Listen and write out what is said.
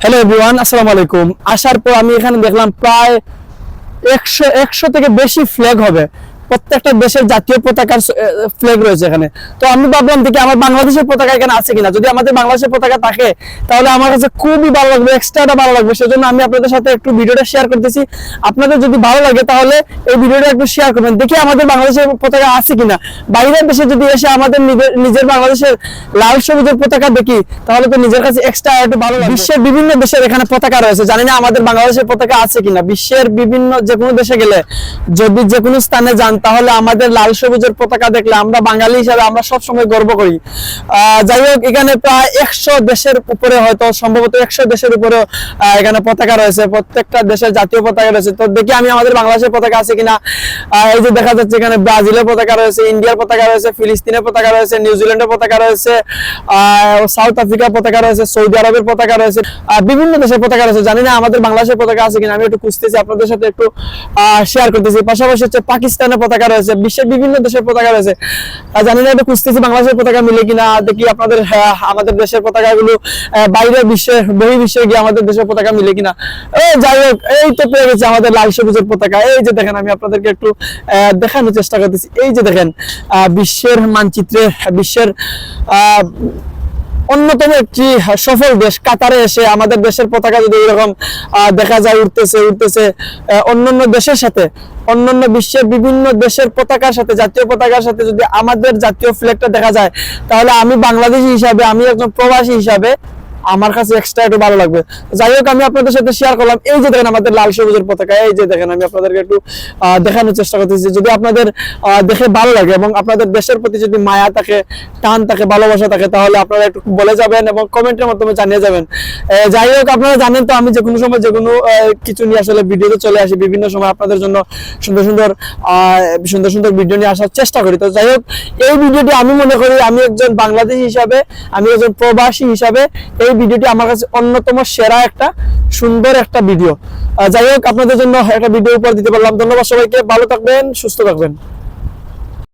Hello everyone আসসালামু আলাইকুম। আসার পর আমি এখানে দেখলাম প্রায় একশো একশো থেকে বেশি ফ্ল্যাগ হবে। প্রত্যেকটা দেশের জাতীয় পতাকার ফ্ল্যাগ রয়েছে এখানে। তো আমি ভাবলাম দেখি আমার বাংলাদেশের পতাকা এখানে আছে কিনা? যদি আমাদের বাংলাদেশের পতাকা থাকে, তাহলে আমার কাছে খুবই ভালো লাগবে এক্সট্রাটা ভালো লাগবে। সেজন্য আমি আপনাদের সাথে একটু ভিডিওটা শেয়ার করতেছি। আপনাদের যদি ভালো লাগে, তাহলে এই ভিডিওটা একটু শেয়ার করবেন। দেখি আমাদের বাংলাদেশের পতাকা আছে কিনা। বাইরের দেশে যদি এসে আমাদের নিজের- বাংলাদেশের লাল সবুজের পতাকা দেখি, তাহলে তো নিজের কাছে এক্সট্রা একটু ভালো লাগবে। বিশ্বের বিভিন্ন দেশের এখানে পতাকা রয়েছে। জানি না আমাদের বাংলাদেশের পতাকা আছে কিনা। বিশ্বের বিভিন্ন যে কোনো দেশে গেলে, যদি যে কোনো স্থানে যান তাহলে আমাদের লাল সবুজের পতাকা দেখলে আমরা বাঙালি হিসাবে আমরা সবসময় গর্ব করি। যাই হোক, এখানে প্রায় একশো দেশের উপরে হয়তো সম্ভবত একশো দেশের উপরে এখানে পতাকা রয়েছে। প্রত্যেকটা দেশের জাতীয় পতাকা রয়েছে। তো দেখি আমি আমাদের বাংলাদেশের পতাকা আছে কিনা। এই যে দেখা যাচ্ছে এখানে ব্রাজিলের পতাকা রয়েছে, ইন্ডিয়ার পতাকা রয়েছে, ফিলিস্তিনের পতাকা রয়েছে, নিউজিল্যান্ডের পতাকা রয়েছে সাউথ আফ্রিকার পতাকা রয়েছে, সৌদি আরবের পতাকা রয়েছে বিভিন্ন দেশের পতাকা রয়েছে। জানি না আমাদের বাংলাদেশের পতাকা আছে কিনা, আমি একটু খুঁজতেছি, আপনাদের সাথে একটু শেয়ার করতেছি। পাশাপাশি হচ্ছে পাকিস্তানের পতাকা রয়েছে বিশ্বের বিভিন্ন দেশের পতাকা রয়েছে। জানি না একটু খুঁজতেছি বাংলাদেশের পতাকা মিলে কিনা দেখি আপনাদের আমাদের দেশের পতাকাগুলো আহ, বাইরে বিশ্বে বহি বিশ্বে গিয়ে আমাদের দেশের পতাকা মিলে কিনা। যাই হোক এই তো পেয়ে গেছে আমাদের লাল সবুজের পতাকা। এই যে দেখেন আমি আপনাদেরকে একটু দেখানোর চেষ্টা করতেছি। এই যে দেখেন বিশ্বের মানচিত্রে বিশ্বের আহ অন্যতম একটি সফল দেশ কাতারে এসে আমাদের দেশের পতাকা যদি এরকম দেখা যায় উঠতেছে উঠতেছে অন্যান্য দেশের সাথে, অন্যান্য বিশ্বের বিভিন্ন দেশের পতাকার সাথে, জাতীয় পতাকার সাথে যদি আমাদের জাতীয় ফ্ল্যাগটা দেখা যায়, তাহলে আমি বাংলাদেশি হিসাবে, আমি একজন প্রবাসী হিসাবে আমার কাছে এক্সট্রা একটু ভালো লাগবে। যাই হোক, আমি আপনাদের সাথে শেয়ার করলাম। এই যে দেখেন আমাদের লাল সবুজের পতাকা, এই যে দেখেন, আমি আপনাদেরকে একটু দেখানোর চেষ্টা করতেছি। যদি আপনাদের দেখে ভালো লাগে এবং আপনাদের দেশের প্রতি যদি মায়া থাকে, টান থাকে, ভালোবাসা থাকে, তাহলে আপনারা একটু বলে যাবেন এবং কমেন্টের মাধ্যমে জানিয়ে যাবেন। যাই হোক, আপনারা জানেন তো, আমি যে কোনো সময় যে কোনো কিছু নিয়ে আসলে ভিডিওতে চলে আসি। বিভিন্ন সময় আপনাদের জন্য সুন্দর সুন্দর সুন্দর সুন্দর ভিডিও নিয়ে আসার চেষ্টা করি। তো যাই হোক, এই ভিডিওটি আমি মনে করি, আমি একজন বাংলাদেশি হিসাবে, আমি একজন প্রবাসী হিসাবে, এই ভিডিওটি আমার কাছে অন্যতম সেরা একটা, সুন্দর একটা ভিডিও। যাই হোক, আপনাদের জন্য একটা ভিডিও উপর দিতে পারলাম। ধন্যবাদ সবাইকে। ভালো থাকবেন, সুস্থ থাকবেন।